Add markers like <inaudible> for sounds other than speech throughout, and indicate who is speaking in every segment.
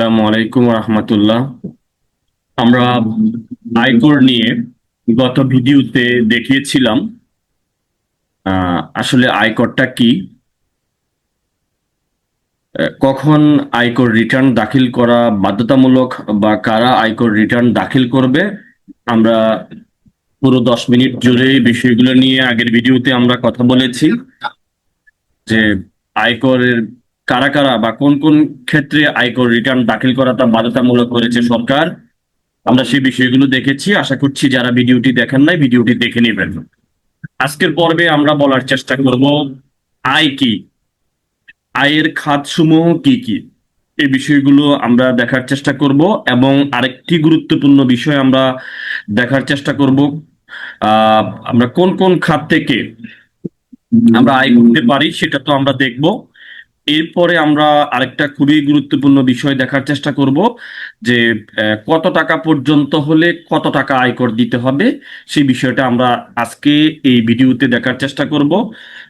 Speaker 1: আসসালামু আলাইকুম রহমতুল্লাহ। আমরা আয়কর নিয়ে গত ভিডিওতে দেখিয়েছিলাম আসলে আয়করটা কি কখন আয়কর রিটার্ন দাখিল করা বাধ্যতামূলক বা কারা আয়কর রিটার্ন দাখিল করবে, আমরা পুরো দশ মিনিট জুড়ে বিষয়গুলো নিয়ে আগের ভিডিওতে আমরা কথা বলেছি যে আয়করের কারা কারা বা কোন কোন ক্ষেত্রে আয়কর রিটার্ন দাখিল করাটা বাধ্যতামূলক করেছে সরকার, আমরা সেই বিষয়গুলো দেখেছি। আশা করছি যারা ভিডিওটি দেখেন নাই, ভিডিওটি দেখে নেবেন। আজকের পর্বে আমরা বলার চেষ্টা করব, আয় কি? আয়ের খাতসমূহ কি কি? এই বিষয়গুলো আমরা দেখার চেষ্টা করব এবং আরেকটি গুরুত্বপূর্ণ বিষয় আমরা দেখার চেষ্টা করব। আমরা কোন কোন খাত থেকে আমরা আয় করতে পারি সেটা তো আমরা দেখব। এরপরে আমরা আরেকটা খুবই গুরুত্বপূর্ণ বিষয় দেখার চেষ্টা করব যে কত টাকা পর্যন্ত হলে কত টাকা আয়কর দিতে হবে সেই বিষয়টা আমরা আজকে এই ভিডিওতে দেখার চেষ্টা করব।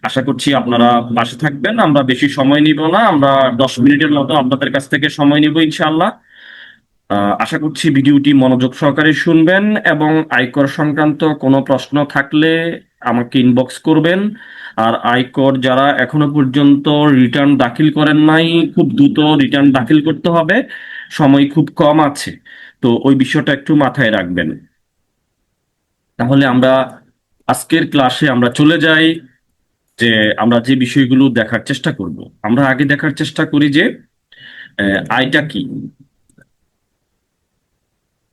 Speaker 1: আশা করছি আপনারা পাশে থাকবেন আমরা বেশি সময় নিব না আমরা দশ মিনিটের মতো আপনাদের কাছ থেকে সময় নিব ইনশাআল্লাহ। আহ, আশা করছি ভিডিওটি মনোযোগ সহকারে শুনবেন এবং আয়কর সংক্রান্ত কোনো প্রশ্ন থাকলে আমাকে ইনবক্স করবেন। আর আয়কর যারা এখনও পর্যন্ত রিটার্ন দাখিল করেন নাই, খুব দ্রুত রিটার্ন দাখিল করতে হবে। সময় খুব কম আছে। তো ওই বিষয়টা একটু মাথায় রাখবেন। তাহলে আমরা আজকের ক্লাসে আমরা চলে যাই যে আমরা যে বিষয়গুলো দেখার চেষ্টা করব। আমরা আগে দেখার চেষ্টা করি যে আয়টা কি?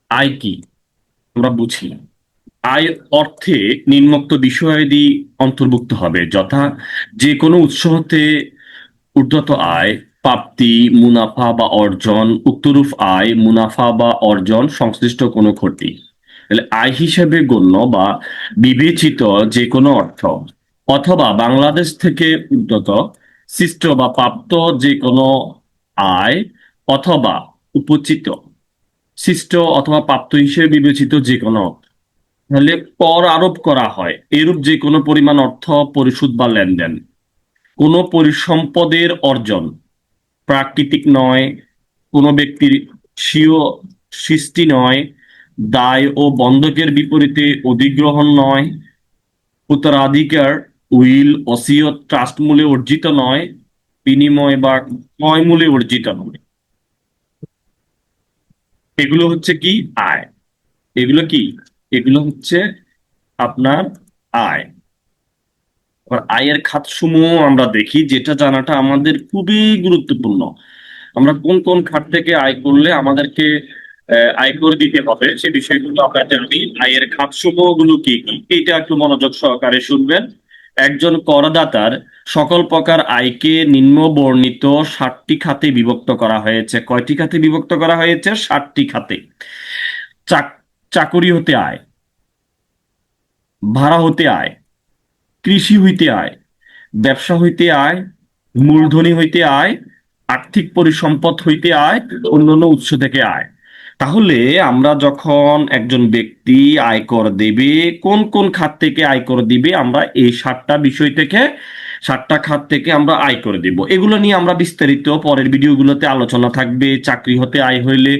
Speaker 1: আয় কি? আমরা বুঝি আয়ের অর্থে নিম্নোক্ত বিষয়াদি অন্তর্ভুক্ত হবে, যথা যে কোনো উৎস হতে ঊর্ধ্বত আয়, প্রাপ্তি, মুনাফা বা অর্জন, উক্তরূপ আয়, মুনাফা বা অর্জন, সংশ্লিষ্ট কোনো ক্ষতি তাহলে আয় হিসেবে গণ্য বা বিবেচিত যে কোনো অর্থ অথবা বাংলাদেশ থেকে উদ্যত সৃষ্ট বা প্রাপ্ত যে কোনো আয় অথবা উপচিত, সৃষ্ট অথবা প্রাপ্ত হিসেবে বিবেচিত যে কোনো অর্থ। তাহলে কর আরোপ করা হয়। এরূপ যে কোনো পরিমাণ অর্থ, পরিশোধ বা লেনদেন। কোনো পরিসম্পদের অর্জন। প্রাকৃতিক নয়, কোনো ব্যক্তির স্বীয় সৃষ্টি নয়, দায় ও বন্ধকের বিপরীতে অধিগ্রহণ নয়, উত্তরাধিকার, উইল, অসিয়ত ট্রাস্ট মূলে অর্জিত নয়, বিনিময় বা ক্রয় মূলে অর্জিত নয়। এগুলো হচ্ছে কি? আয়। এগুলো কি? এগুলো হচ্ছে আপনার আয়। আবার আয়ের খাতসমূহ আমরা দেখি, যেটা জানাটা আমাদের খুবই গুরুত্বপূর্ণ। আমরা কোন কোন খাত থেকে আয় করলে আমাদেরকে আয়কর দিতে হবে, সে বিষয়গুলো আমরা জানি। আয়ের খাতসমূহগুলো কি কি? এটা একটু মনোযোগ সহকারে শুনবেন। একজন করদাতার সকল প্রকার আয়কে নিম্ন বর্ণিত ষাটটি খাতে বিভক্ত করা হয়েছে। কয়টি খাতে বিভক্ত করা হয়েছে? ষাটটি খাতে। চাক চাকুরি হতে আয়, ভাড়া হতে আয়, কৃষি হইতে আয়, ব্যবসা হইতে আয়, মূলধনী হইতে আয়, আর্থিক পরিসম্পদ হইতে আয়, অন্যান্য উৎস থেকে আয়। তাহলে আমরা যখন একজন ব্যক্তি আয়কর দেবে, কোন কোন খাত থেকে আয়কর দিবে, আমরা এই সাতটা বিষয় থেকে সাতটা খাত থেকে আমরা আয় করে দিব। এগুলো নিয়ে আমরা বিস্তারিত পরের ভিডিওগুলোতে আলোচনা থাকবে, চাকরি হতে আয় হইলে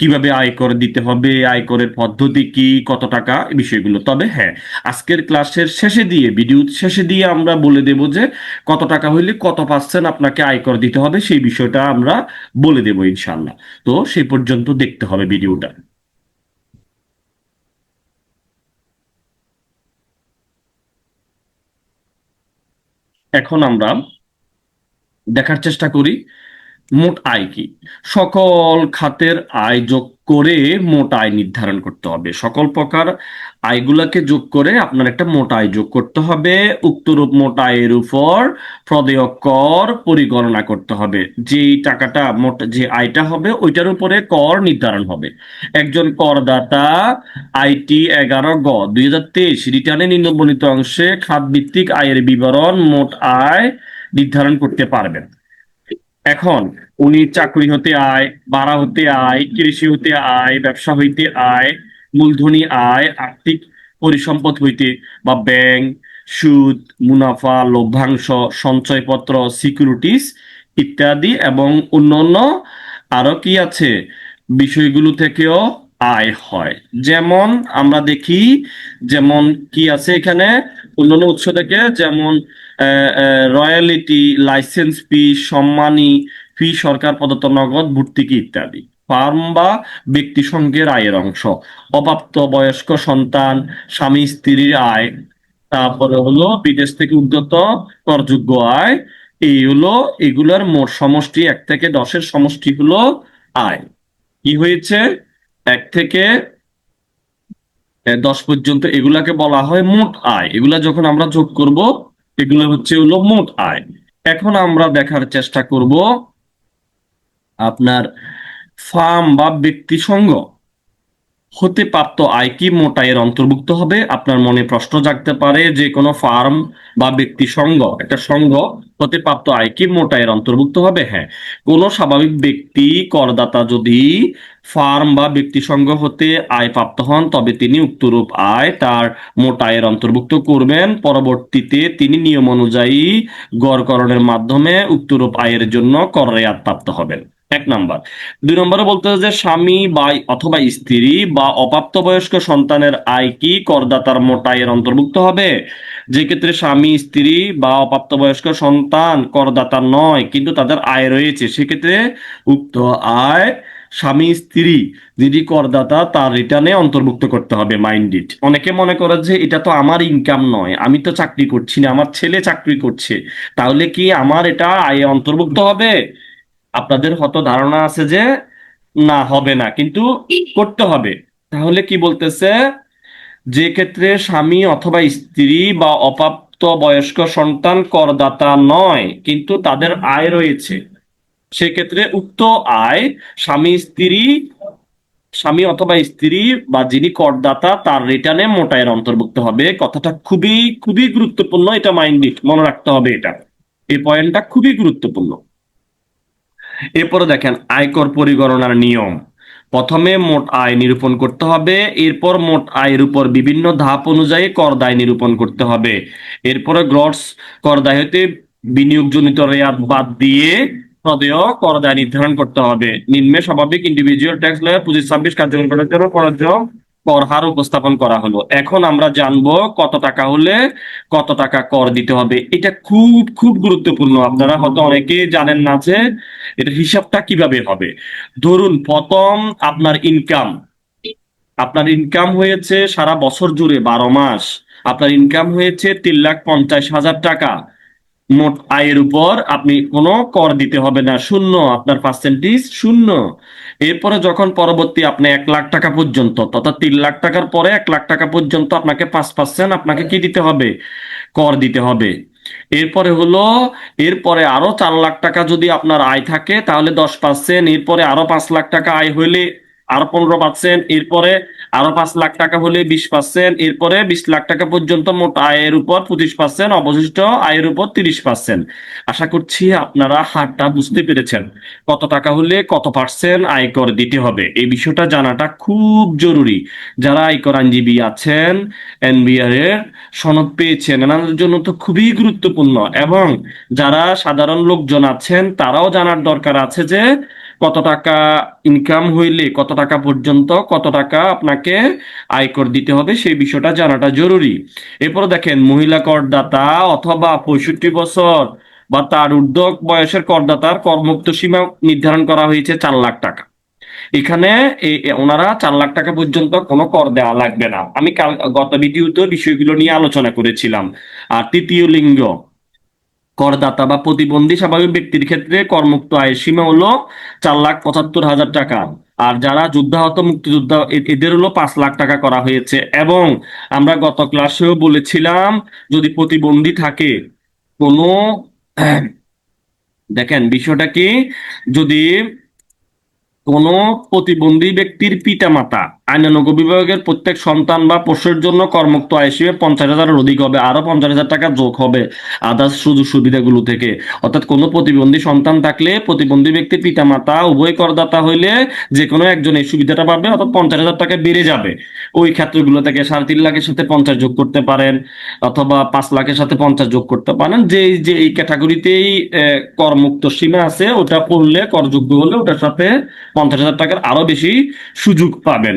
Speaker 1: কীভাবে আয় আয়কর দিতে হবে আয়করের পদ্ধতি কি, কত টাকা বিষয়গুলো। তবে হ্যাঁ আজকের ক্লাসের শেষে দিয়ে, ভিডিও শেষে দিয়ে আমরা বলে দেব যে কত টাকা হইলে কত পার্সেন্ট আপনাকে আয় আয়কর দিতে হবে, সেই বিষয়টা আমরা বলে দেব ইনশাল্লাহ তো সেই পর্যন্ত দেখতে হবে ভিডিওটা। এখন আমরা দেখার চেষ্টা করি মোট আয় কি? সকল খাতের আয় যোগ করে মোট আয় নির্ধারণ করতে হবে। সকল প্রকার আয়গুলাকে যোগ করে আপনার একটা মোট আয় যোগ করতে হবে। উক্তরূপ মোট আয়ের উপর প্রদেয় কর পরিগণনা করতে হবে। যে টাকাটা মোট যে আয়টা হবে, ওইটার উপরে কর নির্ধারণ হবে। একজন করদাতা আইটি এগারো গ, দুই হাজার তেইশ, রিটার্নে নিম্নবর্ণিত অংশে খাত ভিত্তিক আয়ের বিবরণ মোট আয় নির্ধারণ করতে পারবেন। এখন উনি চাকরি হতে আয় ভাড়া হতে আয়, কৃষি হতে আয়, ব্যবসা হইতে আয়, মূলধনী আয়, আর্থিক পরিসম্পদ হইতে বা ব্যাংক, সুদ, মুনাফা, লভ্যাংশ, সঞ্চয়পত্র, সিকিউরিটিস ইত্যাদি এবং অন্যান্য আরও কি আছে? বিষয়গুলো থেকেও আয় হয়। যেমন আমরা দেখি, যেমন কি আছে এখানে? অন্যান্য উৎস থেকে যেমন রয়্যালিটি, লাইসেন্স ফি, সম্মানী ফি, সরকার প্রদত্ত নগদ ভর্তুকি ইত্যাদি। ফার্ম বা ব্যক্তি সঙ্গের আয়ের অংশ। অপ্রাপ্ত বয়স্ক সন্তান, স্বামী, স্ত্রীর আয়। তারপরে হলো বিদেশ থেকে উদ্গত করযোগ্য আয়। এই হলো এগুলার মোট সমষ্টি, এক থেকে দশের সমষ্টি হলো আয়। কি হয়েছে? এক থেকে দশ পর্যন্ত এগুলাকে বলা হয় মোট আয়। এগুলা যখন আমরা যোগ করব, এগুলো হচ্ছে হলো মোট আয়। এখন আমরা দেখার চেষ্টা করব আপনার ফার্ম বা ব্যক্তি সঙ্গ। হতে প্রাপ্ত আয় কি, মোট আয়ের অন্তর্ভুক্ত হবে? আপনার মনে প্রশ্ন জাগতে পারে যে কোনো ফার্ম বা ব্যক্তি সঙ্গ, একটা সঙ্গ হতে প্রাপ্ত আয় কি অন্তর্ভুক্ত হবে? হ্যাঁ। কোন স্বাভাবিক ব্যক্তি, করদাতা যদি ফার্ম বা ব্যক্তি সঙ্গ হতে আয় প্রাপ্ত হন, তবে তিনি উক্তরূপ আয় তার মোট আয়ের অন্তর্ভুক্ত করবেন। পরবর্তীতে তিনি নিয়ম অনুযায়ী গড়করণের মাধ্যমে উক্তরূপ আয়ের জন্য কর রেয়াত প্রাপ্ত হবেন। এক নাম্বার। দুই নম্বরে বলতে যে স্বামী বা অথবা স্ত্রী বা অপ্রাপ্তবয়স্ক সন্তানের আয় কি করদাতার মোট আয়ের অন্তর্ভুক্ত হবে? যে ক্ষেত্রে স্বামী, স্ত্রী বা অপ্রাপ্তবয়স্ক সন্তান করদাতা নয়, কিন্তু তাদের আয় রয়েছে। সেক্ষেত্রে উক্ত আয় স্বামী, স্ত্রী যিনি করদাতা, তার রিটার্নে অন্তর্ভুক্ত করতে হবে মাইন্ডেড অনেকে মনে করে যে এটা তো আমার ইনকাম নয়, আমি তো চাকরি করছি না, আমার ছেলে চাকরি করছে। তাহলে কি আমার এটা আয়ে অন্তর্ভুক্ত হবে? আপনাদের হয়তো ধারণা আছে যে না, হবে না, কিন্তু করতে হবে। তাহলে কি বলতেছে? যে ক্ষেত্রে স্বামী অথবা স্ত্রী বা অপ্রাপ্ত বয়স্ক সন্তান করদাতা নয়, কিন্তু তাদের আয় রয়েছে। সেক্ষেত্রে উক্ত আয় স্বামী, স্ত্রী, স্বামী অথবা স্ত্রী বা যিনি করদাতা, তার রিটার্নে মোটায়ের অন্তর্ভুক্ত হবে। কথাটা খুবই খুবই গুরুত্বপূর্ণ, এটা মাইন্ডেড মনে রাখতে হবে এটা। এই পয়েন্টটা খুবই গুরুত্বপূর্ণ। এরপরে দেখেন আয়কর পরিগণনার নিয়ম। প্রথমে মোট আয় নিরূপণ করতে হবে, এরপর মোট আয়ের উপর বিভিন্ন ধাপ অনুযায়ী কর দায় নিরূপণ করতে হবে। এরপরে গ্রস কর দায় হতে বিনিয়োগজনিত রেয়াত বাদ দিয়ে প্রদেয় কর দায় নির্ধারণ করতে হবে। নিম্নে স্বাভাবিক ইন্ডিভিজুয়াল ট্যাক্স লয়ার পঁচিশ ছাব্বিশ কার্যকর করার জন্য প্রযোজ্য কর হার উপস্থাপন করা হলো। এখন আমরা জানব কত টাকা হলে কত টাকা কর দিতে হবে। এটা খুব খুব গুরুত্বপূর্ণ। আপনারা হয়তো অনেকে জানেন না যে এটা হিসাবটা কীভাবে হবে। ধরুন, প্রথম আপনার ইনকাম আপনার ইনকাম হয়েছে সারা বছর জুড়ে বারো মাস। আপনার ইনকাম হয়েছে তিন লাখ পঞ্চাশ হাজার টাকা। মোট আয়ের উপর আপনি কোনো কর দিতে হবে না। শূন্য, আপনার পার্সেন্টেজ শূন্য। এরপরে যখন পরবর্তী আপনি এক লাখ টাকা পর্যন্ত তথা তিন লাখ টাকার পরে এক লাখ টাকা পর্যন্ত আপনাকে পাঁচ পার্সেন্ট আপনাকে কি দিতে হবে? কর দিতে হবে। এরপরে হলো, এরপরে আরও চার লাখ টাকা যদি আপনার আয় থাকে, তাহলে দশ পার্সেন্ট এরপরে আরও পাঁচ লাখ টাকা আয় হইলে আরও পনেরো পার্সেন্ট, এরপরে আরও পাঁচ লাখ টাকা হলে বিশ পার্সেন্ট, এরপরে বিশ লাখ টাকা পর্যন্ত মোট আয়ের উপর পঁচিশ পার্সেন্ট, অবশিষ্ট আয়ের উপর তিরিশ পার্সেন্ট। আশা করছি আপনারা হারটা বুঝতে পেরেছেন। কত টাকা হলে কত পার্সেন্ট আয়কর দিতে হবে? এই বিষয়টা জানাটা খুব জরুরি। যারা আয়কর আইনজীবী আছেন, এনবিআর এর সনদ পেয়েছেন, এনাদের জন্য তো খুবই গুরুত্বপূর্ণ। এবং যারা সাধারণ লোকজন আছেন, তারাও জানার দরকার আছে যে কত টাকা ইনকাম হইলে কত টাকা পর্যন্ত কত টাকা আপনাকে আয়কর দিতে হবে, সেই বিষয়টা জানাটা জরুরি। এরপর দেখেন, মহিলা করদাতা অথবা পঁয়ষট্টি বছর বা তার উদ্যোগ বয়সের করদাতার করমুক্ত সীমা নির্ধারণ করা হয়েছে চার লাখ টাকা। এখানে ওনারা চার লাখ টাকা পর্যন্ত কোনো কর দেওয়া লাগবে না। আমি কাল, গত ভিডিওতে বিষয়গুলো নিয়ে আলোচনা করেছিলাম। আর তৃতীয় লিঙ্গ করদাতা বা প্রতিবন্ধী স্বাভাবিক ব্যক্তির ক্ষেত্রে করমুক্ত আয়ের সীমা হলো চার লাখ পঁচাত্তর হাজার টাকা। আর যারা যুদ্ধাহত, মুক্তিযোদ্ধা এদের হলো পাঁচ লাখ টাকা করা হয়েছে। এবং আমরা গত ক্লাসেও বলেছিলাম, যদি প্রতিবন্ধী থাকে, কোনো <clears throat> দেখেন, বিষয়টা কি? যদি কোনো প্রতিবন্ধী ব্যক্তির পিতামাতা আইনানুগ বিভাগের প্রত্যেক সন্তান বা পোষ্যের জন্য কর্মুক্ত আয় হিসেবে পঞ্চাশ হাজারের অধিক হবে আরও পঞ্চাশ হাজার টাকা যোগ হবে আদার্স সুযোগ সুবিধাগুলো থেকে। অর্থাৎ কোনো প্রতিবন্ধী সন্তান থাকলে প্রতিবন্ধী ব্যক্তির পিতামাতা, উভয় করদাতা হইলে যে কোনো একজন এই সুবিধাটা পাবে, অর্থাৎ পঞ্চাশ হাজার টাকা বেড়ে যাবে। ওই ক্ষেত্রগুলো থেকে সাড়ে তিন লাখের সাথে পঞ্চাশ যোগ করতে পারেন, অথবা পাঁচ লাখের সাথে পঞ্চাশ যোগ করতে পারেন। যে যে এই ক্যাটাগরিতেই করমুক্ত সীমা আছে, ওটা পড়লে, করযোগ্য হলে ওটার সাথে পঞ্চাশ হাজার টাকার আরও বেশি সুযোগ পাবেন।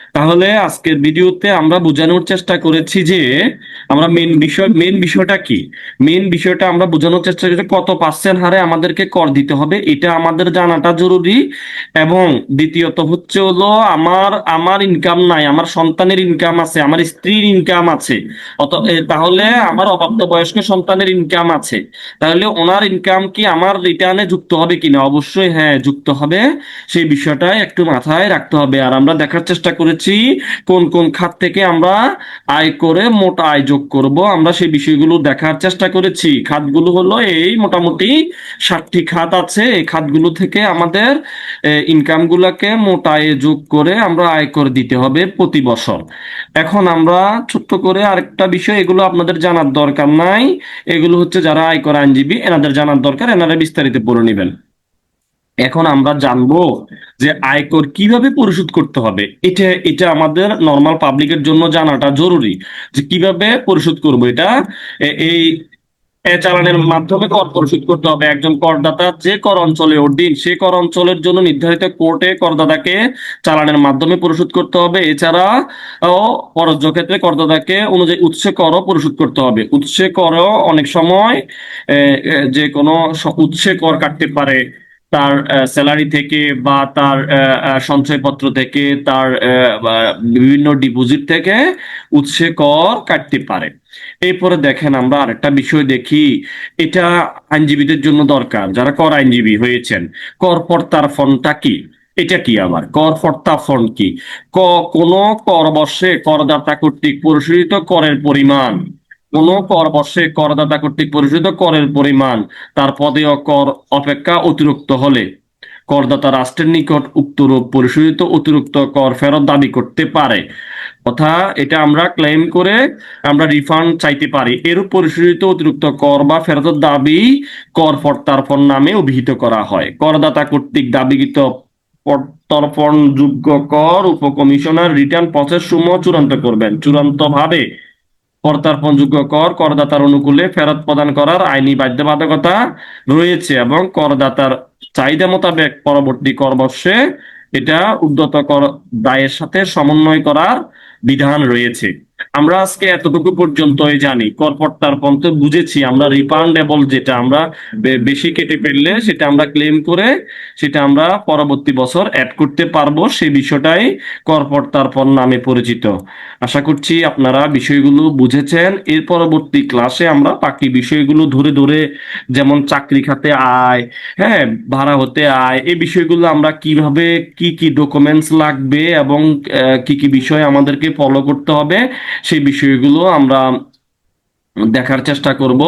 Speaker 1: তাহলে আজকের ভিডিওতে আমরা বোঝানোর চেষ্টা করেছি যে আমরা মেন বিষয় মেন বিষয়টা কি? মেন বিষয়টা আমরা বোঝানোর চেষ্টা করেছি কত পার্সেন্ট হারে আমাদেরকে কর দিতে হবে, এটা আমাদের জানাটা জরুরি। এবং দ্বিতীয়ত হচ্ছে হলো আমার আমার ইনকাম নাই, আমার সন্তানের ইনকাম আছে, আমার স্ত্রীর ইনকাম আছে। অত তাহলে আমার অপ্রাপ্ত বয়স্ক সন্তানের ইনকাম আছে। তাহলে ওনার ইনকাম কি আমার রিটার্নে যুক্ত হবে কিনা? অবশ্যই হ্যাঁ যুক্ত হবে। সেই বিষয়টা একটু মাথায় রাখতে হবে। আর আমরা দেখার চেষ্টা করেছি কোন কোন খাত থেকে আমরা আয় করে মোটা আয় যোগ করব, আমরা সেই বিষয়গুলো দেখার চেষ্টা করেছি। খাতগুলো হলো এই মোটামুটি ষাটটি খাত আছে। এই খাতগুলো থেকে আমাদের ইনকাম গুলাকে মোটা আয়ে যোগ করে আমরা আয়কর দিতে হবে প্রতি বছর। এখন আমরা ছোট্ট করে আরেকটা বিষয়, এগুলো আপনাদের জানার দরকার নাই। এগুলো হচ্ছে যারা আয়কর আইনজীবী, এনাদের জানার দরকার, এনারা বিস্তারিত পড়ে নেবেন। এখন আমরা জানব যে আয়কর কীভাবে পরিশোধ করতে হবে। এটা এটা আমাদের নর্মাল পাবলিকের জন্য জানাটা জরুরি যে কীভাবে পরিশোধ করব এটা। এই চালানের মাধ্যমে কর পরিশোধ করতে হবে। একজন করদাতা যে কর অঞ্চলে অধীন সে কর অঞ্চলের জন্য নির্ধারিত কোর্টে করদাতাকে চালানের মাধ্যমে পরিশোধ করতে হবে। এছাড়া পরোক্ষ ক্ষেত্রে করদাতাকে অনুযায়ী উৎসে করও পরিশোধ করতে হবে। উৎসে করও অনেক সময় যে কোনো উৎসে কর কাটতে পারে। তার স্যালারি থেকে বা তার সঞ্চয়পত্র থেকে তার বিভিন্ন ডিপোজিট থেকে উৎসে কর কাটতে পারে। এরপরে দেখেন আমরা আরেকটা বিষয় দেখি। এটা আইনজীবীদের জন্য দরকার। যারা কর আইনজীবী হয়েছেন কর প্রত্যার্পণটা কি? এটা কি আবার? কর প্রত্যার্পণ কি? ক, কোন কর বর্ষে করদাতা কর্তৃক পরিশোধিত করের পরিমাণ। কোন কর বর্ষে করদাতা কর্তৃক পরিশোধিত করের পরিমাণ, তার পদেয় কর অপেক্ষা অতিরিক্ত হলে। করদাতা রাষ্ট্রের নিকট উক্তরূপ পরিশোধিত অতিরিক্ত কর ফেরত দাবি করতে পারে। তথা এটা আমরা ক্লেম করে আমরা রিফান্ড চাইতে পারি। এরূপ পরিশোধিত অতিরিক্ত কর বা ফেরতের দাবি কর প্রত্যার্পণ নামে অভিহিত করা হয়। করদাতা কর্তৃক দাবিকৃত প্রত্যর্পণ যোগ্য কর উপকমিশনার রিটার্ন প্রসেস সমূহ চূড়ান্ত করবেন। চূড়ান্ত প্রত্যার্পণযোগ্য কর, করদাতার অনুকূলে ফেরত প্রদান করার আইনি বাধ্যবাধকতা রয়েছে এবং করদাতার চাহিদা মোতাবেক পরবর্তী কর বর্ষে এটা উদ্যত কর দায়ের সাথে সমন্বয় করার বিধান রয়েছে। আমরা আজকে এতটুকু পর্যন্তই জানি। কর প্রত্যার্পণ তো বুঝেছি আমরা রিফান্ডেবল যেটা আমরা বেশি কেটে ফেললে সেটা আমরা ক্লেম করে সেটা আমরা পরবর্তী বছর অ্যাড করতে পারব সেই বিষয়টাই কর প্রত্যার্পণ নামে পরিচিত। আশা করছি আপনারা বিষয়গুলো বুঝেছেন। এর পরবর্তী ক্লাসে আমরা বাকি বিষয়গুলো ধরে ধরে যেমন চাকরি খাতে আয় হ্যাঁ ভাড়া হতে আয়, এই বিষয়গুলো আমরা কীভাবে কি কি ডকুমেন্টস লাগবে এবং কি কি বিষয় আমাদেরকে ফলো করতে হবে সেই বিষয়গুলো আমরা দেখার চেষ্টা করব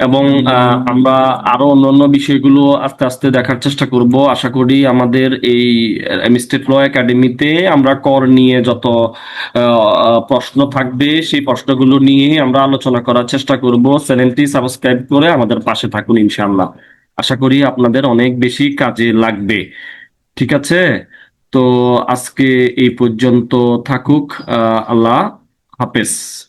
Speaker 1: এবং আমরা আরও অন্যান্য বিষয়গুলো আস্তে আস্তে দেখার চেষ্টা করব। আশা করি আমাদের এই স্টেট ল একাডেমিতে আমরা কর নিয়ে যত প্রশ্ন থাকবে সেই প্রশ্নগুলো নিয়ে আমরা আলোচনা করার চেষ্টা করব। চ্যানেলটি সাবস্ক্রাইব করে আমাদের পাশে থাকুন ইনশাআল্লাহ। আশা করি আপনাদের অনেক বেশি কাজে লাগবে। ঠিক আছে? তো আজকে এই পর্যন্ত থাকুক আহ, আল্লাহ hapus